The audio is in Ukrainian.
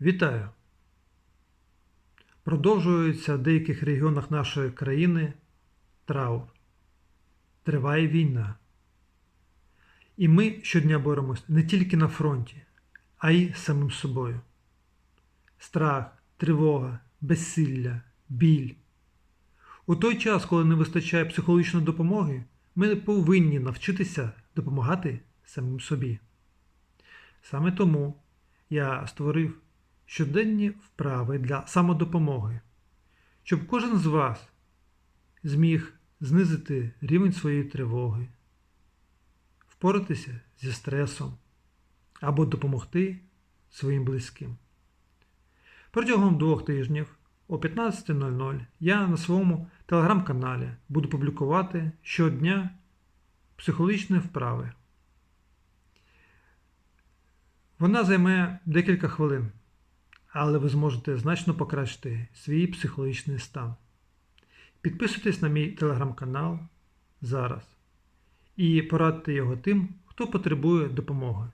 Вітаю! Продовжується в деяких регіонах нашої країни траур. Триває війна. І ми щодня боремось не тільки на фронті, а й самим собою. Страх, тривога, безсилля, біль. У той час, коли не вистачає психологічної допомоги, ми повинні навчитися допомагати самим собі. Саме тому я створив щоденні вправи для самодопомоги, щоб кожен з вас зміг знизити рівень своєї тривоги, впоратися зі стресом або допомогти своїм близьким. Протягом двох тижнів о 15.00 я на своєму телеграм-каналі буду публікувати щодня психологічні вправи. Вона займе декілька хвилин, але ви зможете значно покращити свій психологічний стан. Підписуйтесь на мій телеграм-канал зараз і порадьте його тим, хто потребує допомоги.